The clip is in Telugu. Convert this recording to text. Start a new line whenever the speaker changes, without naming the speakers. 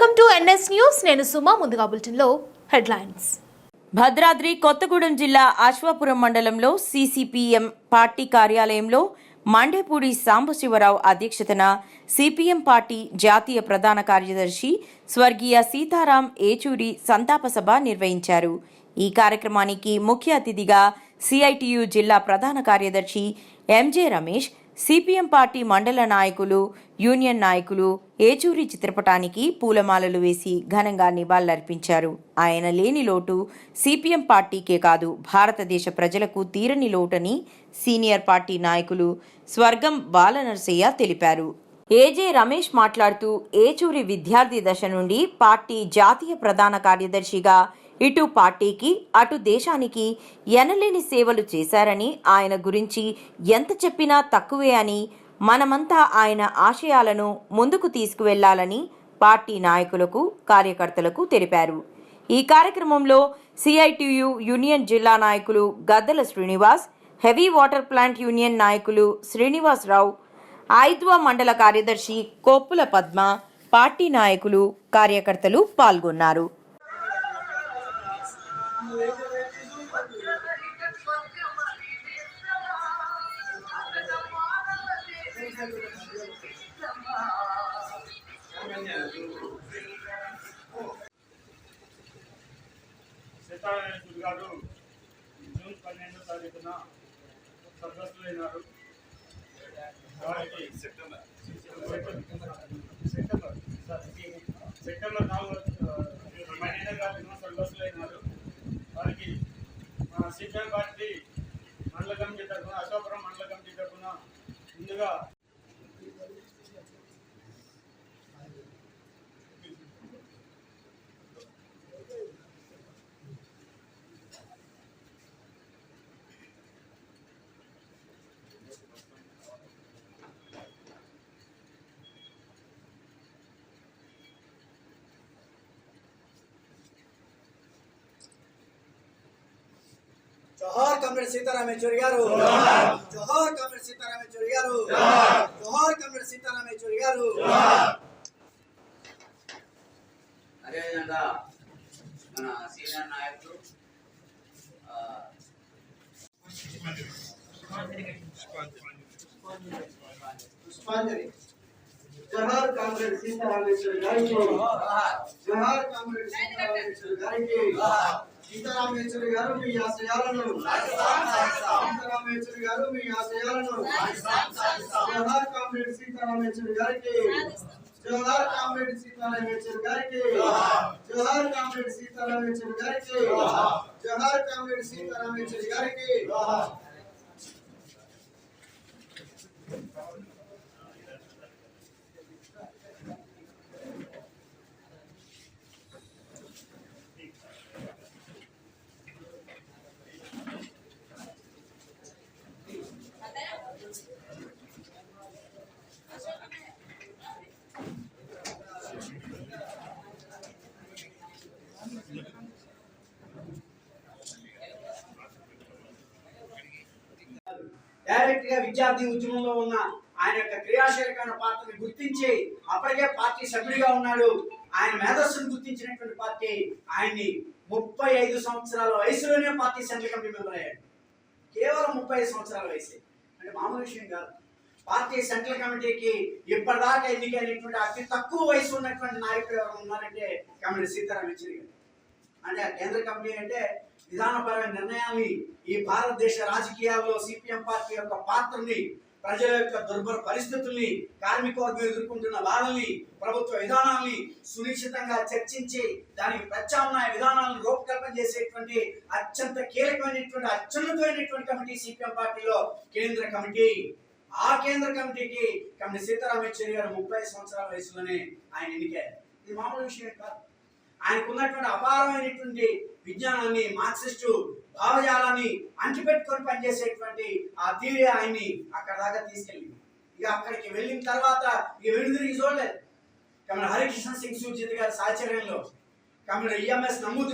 Welcome to NS news. నేను సుమా ముందుగా బులెటిన్లో హెడ్లైన్స్.
భద్రాద్రి కొత్తగూడెం జిల్లా అశ్వాపురం మండలంలో సీసీపీఎం పార్టీ కార్యాలయంలో మండేపూడి సాంబశివరావు అధ్యక్షతన సిపిఎం పార్టీ జాతీయ ప్రధాన కార్యదర్శి స్వర్గీయ సీతారాం ఏచూరి సంతాప సభ నిర్వహించారు. ఈ కార్యక్రమానికి ముఖ్య అతిథిగా సిఐటియు జిల్లా ప్రధాన కార్యదర్శి ఎంజే రమేష్ సిపిఎం పార్టీ మండల నాయకులు యూనియన్ నాయకులు ఏచూరి చిత్రపటానికి పూలమాలలు వేసి ఘనంగా నివాళులర్పించారు. ఆయన లేని లోటు సిపిఎం పార్టీకే కాదు భారతదేశ ప్రజలకు తీరని లోటని సీనియర్ పార్టీ నాయకులు స్వర్గం బాలనరసయ్య తెలిపారు. ఏజే రమేష్ మాట్లాడుతూ ఏచూరి విద్యార్థి దశ నుండి పార్టీ జాతీయ ప్రధాన కార్యదర్శిగా ఇటు పార్టీకి అటు దేశానికి ఎనలేని సేవలు చేశారని ఆయన గురించి ఎంత చెప్పినా తక్కువే అని మనమంతా ఆయన ఆశయాలను ముందుకు తీసుకువెళ్ళాలని పార్టీ నాయకులకు కార్యకర్తలకు తెలిపారు. ఈ కార్యక్రమంలో సిఐటియు యూనియన్ జిల్లా నాయకులు Gaddala Srinivas heavy water plant union నాయకులు శ్రీనివాసరావు ఐద్వా మండల కార్యదర్శి కోప్పుల పద్మ పార్టీ నాయకులు కార్యకర్తలు పాల్గొన్నారు.
సీతారామేశ్వరి గారు జూన్ పన్నెండో తారీఖున స్వర్గస్థులైనారు. వారికి సెప్టెంబర్. సెప్టెంబర్. సెప్టెంబర్. నాలుగు సిపిఎం పార్టీ మండల కమిటీ తరఫున అశోకరం మండల కమిటీ తరఫున ముందుగా
కమ్రేడ్ సీతారాం యెచూరి గారు జోహార్ కమ్రేడ్ సీతారాం యెచూరి గారు జోహార్ కమ్రేడ్ సీతారాం యెచూరి గారు
అదేవిధంగా మన సీనియర్ నాయకులు ఆ,
పుష్పాంజలి జోహార్ కమ్రేడ్ సీతారాం యెచూరి గారికి జోహార్ కమ్రేడ్ సీతారాం యెచూరి గారికి సీతారాం యెచూరి గారు మీ ఆశయాలను సీతారాం యెచూరి గారు మీ ఆశయాలను జవహర్ కామ్రేడ్ సీతారాం యెచూరి గారికి జవహర్ కామ్రేడ్ సీతారాం యెచూరి గారికి జవహర్ కామ్రేడ్ సీతారాం యెచూరి గారికి జవహర్ కామ్రేడ్ సీతారాం యెచూరి గారికి. డైరెక్ట్గా విద్యార్థి ఉద్యమంలో ఉన్న ఆయన యొక్క క్రియాశీలకమైన పాత్రని గుర్తించి అప్పటికే పార్టీ సభ్యుడిగా ఉన్నాడు. ఆయన మేధస్సును గుర్తించినటువంటి పార్టీ ఆయన్ని ముప్పై ఐదు సంవత్సరాల వయసులోనే పార్టీ సెంట్రల్ కమిటీ మెంబర్ అయ్యాడు. కేవలం ముప్పై ఐదు సంవత్సరాల వయసే. అంటే మామూలు విషయం కాదు. పార్టీ సెంట్రల్ కమిటీకి ఇప్పటిదాకా ఎన్నికైనటువంటి అతి తక్కువ వయసు ఉన్నటువంటి నాయకుడు ఎవరు ఉన్నారంటే కమిటీ సీతారాం యెచూరి గారు. అంటే ఆ కేంద్ర కమిటీ అంటే విధానపరమైన నిర్ణయాన్ని ఈ భారతదేశ రాజకీయాల్లో సిపిఎం పార్టీ యొక్క పాత్రని ప్రజల యొక్క దుర్భర పరిస్థితుల్ని కార్మికవర్గం ఎదుర్కొంటున్న బాధల్ని ప్రభుత్వ విధానాల్ని సునిశ్చితంగా చర్చించి దానికి ప్రత్యామ్నాయ విధానాలను రూపకల్పన చేసేటువంటి అత్యంత కీలకమైనటువంటి అత్యున్నతమైనటువంటి కమిటీ సిపిఎం పార్టీలో కేంద్ర కమిటీ. ఆ కేంద్ర కమిటీకి కమిటీ సీతారాం యెచూరి గారు ముప్పై సంవత్సరాల వయసులోనే ఆయన ఎన్నికారు ఇది మామూలు విషయం కాదు. ఆయనకు ఉన్నటువంటి అపారమైనటువంటి విజ్ఞానాన్ని మార్క్సిస్ట్ భావజాలాన్ని అంటిపెట్టుకొని పనిచేసేటువంటి ఆ థీరీ ఆయన్ని అక్కడ దాకా తీసుకెళ్ళింది. ఇక అక్కడికి వెళ్ళిన తర్వాత ఇక వెనుదిరిగి చూడలేదు. కమిడ హరికృష్ణ సింగ్ సూచిత్ గారి సాచర్యంలో కమిడ ఈఎంఎస్ నమూదు